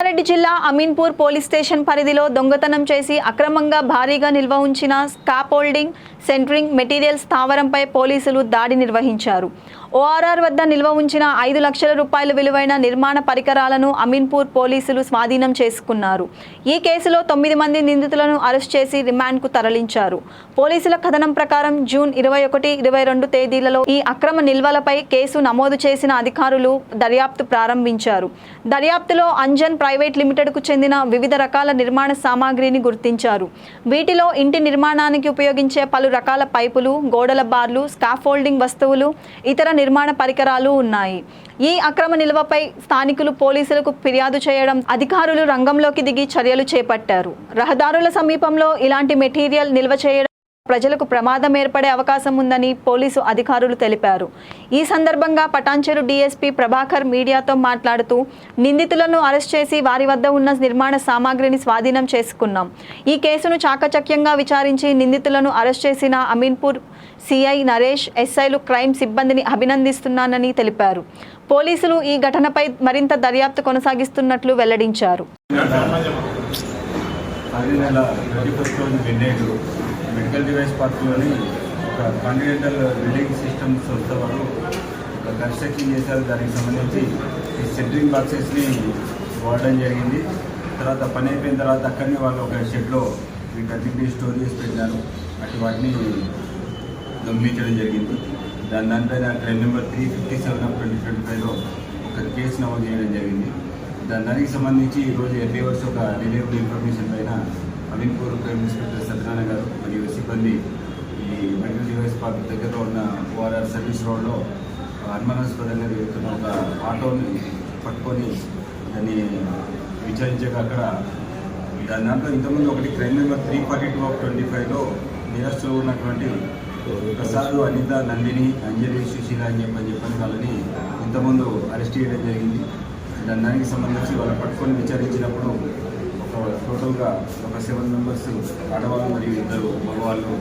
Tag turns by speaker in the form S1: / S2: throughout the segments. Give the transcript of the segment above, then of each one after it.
S1: రంగారెడ్డి జిల్లా Ameenpur police station పరిధిలో దొంగతనం చేసి అక్రమంగా భారీగా నిల్వ ఉంచిన స్కాప్ హోల్డింగ్ సెంట్రింగ్ మెటీరియల్ స్థావరంపై పోలీసులు దాడి నిర్వహించారు. ఓఆర్ఆర్ వద్ద నిల్వ ఉంచిన ఐదు లక్షల రూపాయల విలువైన నిర్మాణ పరికరాలను అమీన్పూర్ పోలీసులు స్వాధీనం చేసుకున్నారు. ఈ కేసులో తొమ్మిది మంది నిందితులను అరెస్ట్ చేసి రిమాండ్కు తరలించారు. పోలీసుల కథనం ప్రకారం జూన్ ఇరవై ఒకటి ఇరవై రెండు తేదీలలో ఈ అక్రమ నిల్వలపై కేసు నమోదు చేసిన అధికారులు దర్యాప్తు ప్రారంభించారు. దర్యాప్తులో అంజన్ ప్రైవేట్ లిమిటెడ్కు చెందిన వివిధ రకాల నిర్మాణ సామాగ్రిని గుర్తించారు. వీటిలో ఇంటి నిర్మాణానికి ఉపయోగించే పలు రకాల పైపులు గోడల బార్లు స్కాఫోల్డింగ్ వస్తువులు ఇతర నిర్మాణ పరికరాలు ఉన్నాయి. ఈ అక్రమ నిల్వపై స్థానికులు పోలీసులకు ఫిర్యాదు చేయడం అధికారులు రంగంలోకి దిగి చర్యలు చేపట్టారు. రహదారుల సమీపంలో ఇలాంటి మెటీరియల్ నిల్వ చేయడం ప్రజలకు ప్రమాదం ఏర్పడే అవకాశం ఉందని పోలీసు అధికారులు తెలిపారు. ఈ సందర్భంగా పటాన్చెరు డీఎస్పీ ప్రభాకర్ మీడియాతో మాట్లాడుతూ నిందితులను అరెస్ట్ చేసి వారి వద్ద ఉన్న నిర్మాణ సామాగ్రిని స్వాధీనం చేసుకున్నాం. ఈ కేసును చాకచక్యంగా విచారించి నిందితులను అరెస్ట్ చేసిన అమీన్పూర్ సిఐ నరేష్ ఎస్ఐలు క్రైమ్ సిబ్బందిని అభినందిస్తున్నానని తెలిపారు. పోలీసులు ఈ ఘటనపై మరింత దర్యాప్తు కొనసాగిస్తున్నట్లు వెల్లడించారు.
S2: మెడికల్ డివైస్ పార్క్లోని ఒక కాంటినెంటల్ బిల్డింగ్ సిస్టమ్ సంస్థ వారు ఒక కన్స్ట్రక్షన్ చేశారు. దానికి సంబంధించి ఈ సెంట్రింగ్ బాక్సెస్ని వాడడం జరిగింది. తర్వాత పని అయిపోయిన తర్వాత అక్కడనే వాళ్ళు ఒక షెడ్లో వీటన్నింటినీ స్టోర్ చేసి పెట్టినారు. అటు వాటిని దొంగిలించడం జరిగింది. దాని దానిపైన train number three fifty seven of twenty twenty ఫైవ్లో ఒక కేసు నమోదు చేయడం జరిగింది. దాని దానికి సంబంధించి ఈరోజు ఎవ్రీ ఒక రిలేబుల్ ఇన్ఫర్మేషన్ పైన అమీన్పూర్ క్రైమ్ ఇన్స్పెక్టర్ సత్యనారాయణ గారు మరియు సిబ్బంది ఈ మెడికల్ డివైస్ పార్క్ దగ్గరలో ఉన్న ఓఆర్ఆర్ సర్వీస్ రోడ్లో అనుమానాస్పదంగా వెళ్తున్న ఒక ఆటోని పట్టుకొని దాన్ని విచారించాక అక్కడ దాని దాంట్లో ఇంతకుముందు ఒకటి crime number three forty two of twenty ఫైవ్లో నిరస్లో ఉన్నటువంటి ప్రసాద్ అనిత నందిని అంజలి సుశీల అని చెప్పని చెప్పని వాళ్ళని ఇంతకుముందు అరెస్ట్ చేయడం జరిగింది. దాని దానికి సంబంధించి వాళ్ళు పట్టుకొని విచారించినప్పుడు టోటల్గా ఒక సెవెన్ మెంబర్స్ ఆడవాళ్ళు మరియు ఇద్దరు మగవాళ్ళు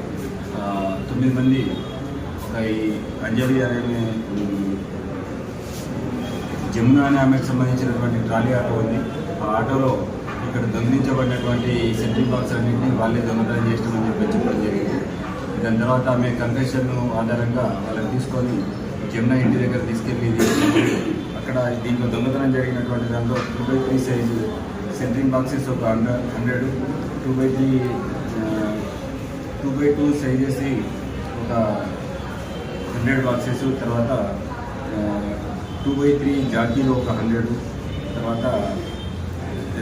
S2: తొమ్మిది మంది ఒక ఈ అంజలి అనే జమున అనే ఆమెకు సంబంధించినటువంటి ట్రాలీ ఆటో ఉంది. ఆ ఆటోలో ఇక్కడ దొంగిలించబడినటువంటి సెంట్రింగ్ బాక్స్ అన్నింటినీ వాళ్ళే దొంగతనం చేసినామని చెప్పి చెప్పడం జరిగింది. దాని తర్వాత ఆమె కన్ఫెషన్ ఆధారంగా వాళ్ళని తీసుకొని జమున ఇంటి దగ్గర తీసుకెళ్ళి అక్కడ దీంట్లో దొంగతనం జరిగినటువంటి దాంట్లో two by three size centring boxes ఒక hundred hundred two by three two by two sizes ఒక హండ్రెడ్ బాక్సెస్. తర్వాత టూ బై త్రీ జాకీలో ఒక హండ్రెడ్. తర్వాత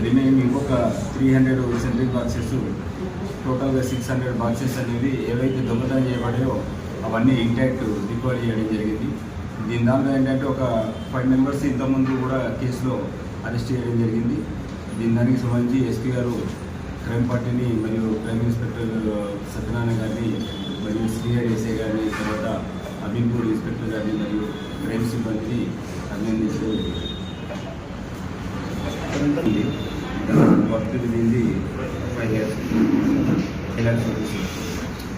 S2: రిమైన్ ఇంకొక త్రీ హండ్రెడ్ సెంట్రింగ్ బాక్సెస్. టోటల్గా సిక్స్ హండ్రెడ్ బాక్సెస్ అనేది ఏవైతే దొంగతనం చేయబడాయో అవన్నీ ఇంటాక్ట్ రికవరీ చేయడం జరిగింది. దీని దాంట్లో ఏంటంటే ఒక ఫైవ్ మెంబర్స్ ఇంతకుముందు కూడా కేసులో అరెస్ట్ చేయడం జరిగింది. దీని దానికి సంబంధించి ఎస్పీ గారు క్రైమ్ పార్టీని మరియు క్రైమ్ ఇన్స్పెక్టర్ సత్యనారాయణ గారిని మరియు శ్రీహరి ఎస్ఐ గారిని తర్వాత అమీన్పూర్ ఇన్స్పెక్టర్ గారిని మరియు క్రైమ్ సిబ్బందిని అభినందించడం వర్క్ దీన్ని ఫైవ్ ఇయర్స్